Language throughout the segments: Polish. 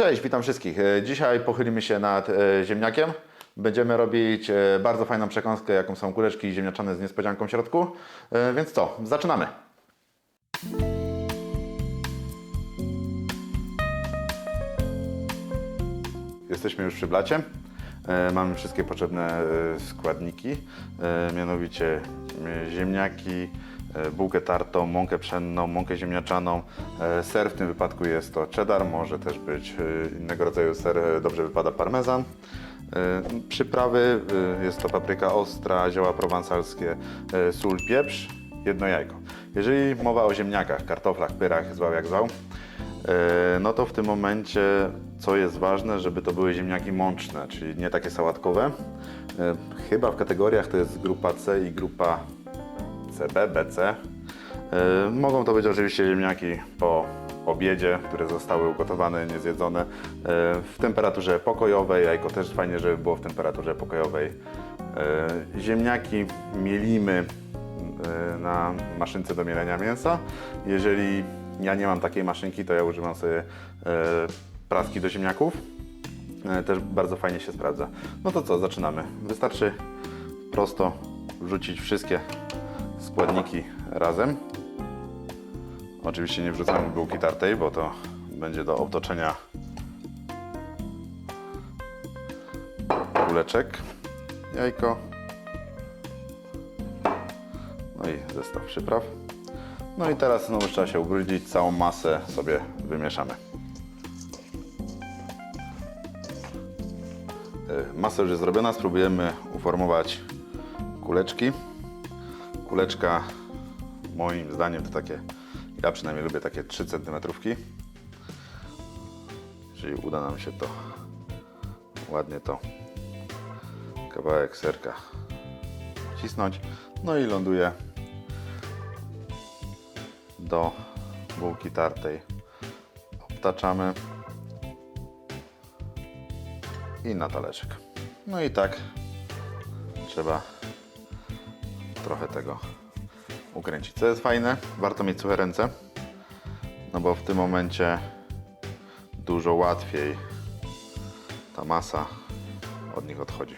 Cześć, witam wszystkich. E, Dzisiaj pochylimy się nad e, ziemniakiem. Będziemy robić e, bardzo fajną przekąskę, jaką są kuleczki ziemniaczane z niespodzianką w środku. Więc co, zaczynamy. Jesteśmy już przy blacie. E, Mamy wszystkie potrzebne e, składniki, e, mianowicie ziemniaki, bułkę tartą, mąkę pszenną, mąkę ziemniaczaną. Ser w tym wypadku jest to cheddar, może też być innego rodzaju ser, dobrze wypada parmezan. Przyprawy jest to papryka ostra, zioła prowansalskie, sól, pieprz, jedno jajko. Jeżeli mowa o ziemniakach, kartoflach, pyrach, zwał jak zwał, no to w tym momencie, co jest ważne, żeby to były ziemniaki mączne, czyli nie takie sałatkowe. E, Chyba w kategoriach to jest grupa C i grupa CB, BC. E, Mogą to być oczywiście ziemniaki po obiedzie, które zostały ugotowane, niezjedzone e, w temperaturze pokojowej. Jajko też fajnie, żeby było w temperaturze pokojowej. E, Ziemniaki mielimy e, na maszynce do mielenia mięsa. Jeżeli ja nie mam takiej maszynki, to ja używam sobie e, praski do ziemniaków. E, Też bardzo fajnie się sprawdza. No to co, zaczynamy. Wystarczy prosto wrzucić wszystkie składniki razem. Oczywiście nie wrzucamy bułki tartej, bo to będzie do obtoczenia kuleczek, jajko, no i zestaw przypraw. No i teraz znowu trzeba się ubrudzić, całą masę sobie wymieszamy. Y, Masa już jest zrobiona, spróbujemy uformować kuleczki. Kuleczka moim zdaniem to takie, ja przynajmniej lubię takie 3 cm. Czyli uda nam się to ładnie to kawałek serka wcisnąć. No i ląduje do bułki tartej. Obtaczamy i na talerzyk. No i tak trzeba trochę tego ukręcić. Co jest fajne, warto mieć suche ręce, no bo w tym momencie dużo łatwiej ta masa od nich odchodzi.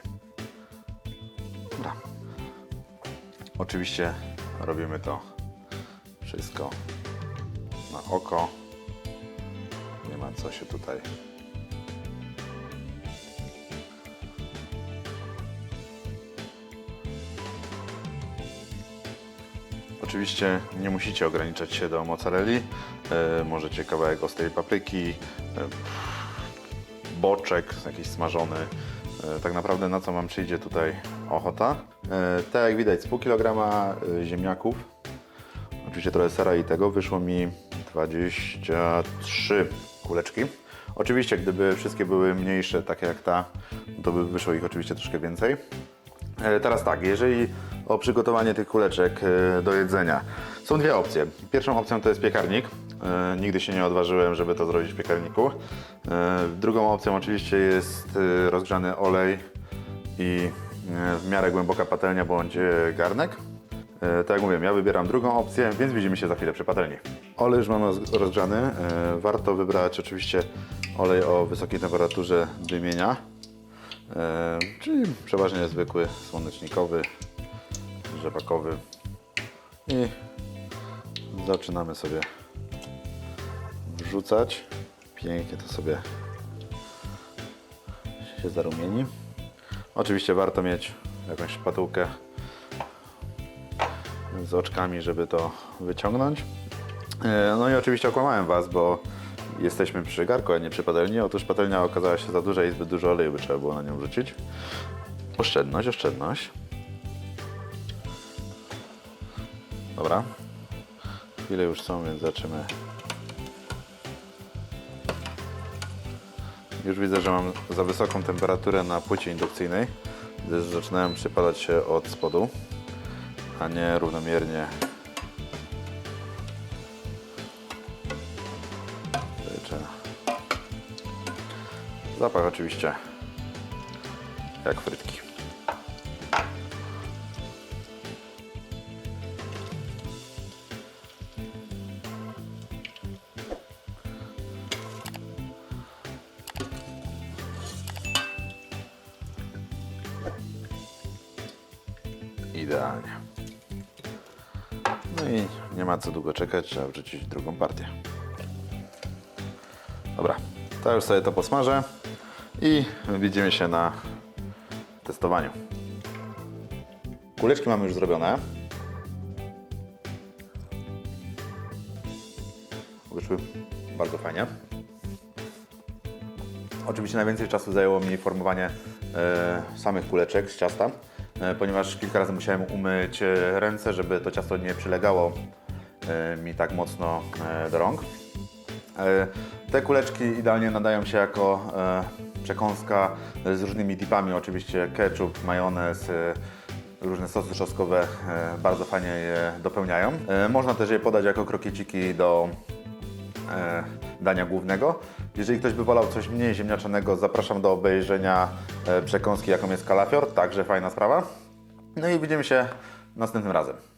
Dobra. Oczywiście robimy to wszystko na oko. Nie ma co się tutaj Oczywiście nie musicie ograniczać się do mozzarelli. E, możecie kawałek ostrej papryki, e, boczek jakiś smażony. E, tak naprawdę na co Wam przyjdzie tutaj ochota. Tak jak widać z pół kilograma ziemniaków, oczywiście trochę sera i tego, wyszło mi 23 kuleczki. Oczywiście gdyby wszystkie były mniejsze, takie jak ta, to by wyszło ich oczywiście troszkę więcej. E, Teraz tak, jeżeli o przygotowanie tych kuleczek e, do jedzenia, są dwie opcje. Pierwszą opcją to jest piekarnik. E, Nigdy się nie odważyłem, żeby to zrobić w piekarniku. Drugą opcją oczywiście jest rozgrzany olej i w miarę głęboka patelnia bądź garnek. E, Tak jak mówiłem, ja wybieram drugą opcję, więc widzimy się za chwilę przy patelni. Olej już mamy roz- rozgrzany. E, Warto wybrać oczywiście olej o wysokiej temperaturze dymienia. E, czyli przeważnie zwykły słonecznikowy, rzepakowy. I zaczynamy sobie wrzucać. Pięknie to sobie się zarumieni. Oczywiście warto mieć jakąś szpatułkę z oczkami, żeby to wyciągnąć. E, No i oczywiście okłamałem Was, bo jesteśmy przy garku, a nie przy patelni. Otóż patelnia okazała się za duża i zbyt dużo oleju by trzeba było na nią wrzucić. Oszczędność, oszczędność. Dobra. Chwile już są, więc zaczynamy. Już widzę, że mam za wysoką temperaturę na płycie indukcyjnej, gdyż zaczynają przypadać się od spodu, a nie równomiernie. Zapach oczywiście jak frytki. idealnie. I nie ma co długo czekać, trzeba wrzucić drugą partię. Dobra, to już sobie to posmażę i widzimy się na testowaniu. Kuleczki mamy już zrobione. Wyszły bardzo fajnie. Oczywiście najwięcej czasu zajęło mi formowanie e, samych kuleczek z ciasta, ponieważ kilka razy musiałem umyć e, ręce, żeby to ciasto nie przylegało e, mi tak mocno e, do rąk. E, Te kuleczki idealnie nadają się jako e, przekąska z różnymi dipami, oczywiście ketchup, majonez, e, różne sosy czosnkowe e, bardzo fajnie je dopełniają. E, Można też je podać jako krokieciki do e, dania głównego. Jeżeli ktoś by wolał coś mniej ziemniaczanego, zapraszam do obejrzenia e, przekąski, jaką jest kalafior, także fajna sprawa. No i widzimy się następnym razem.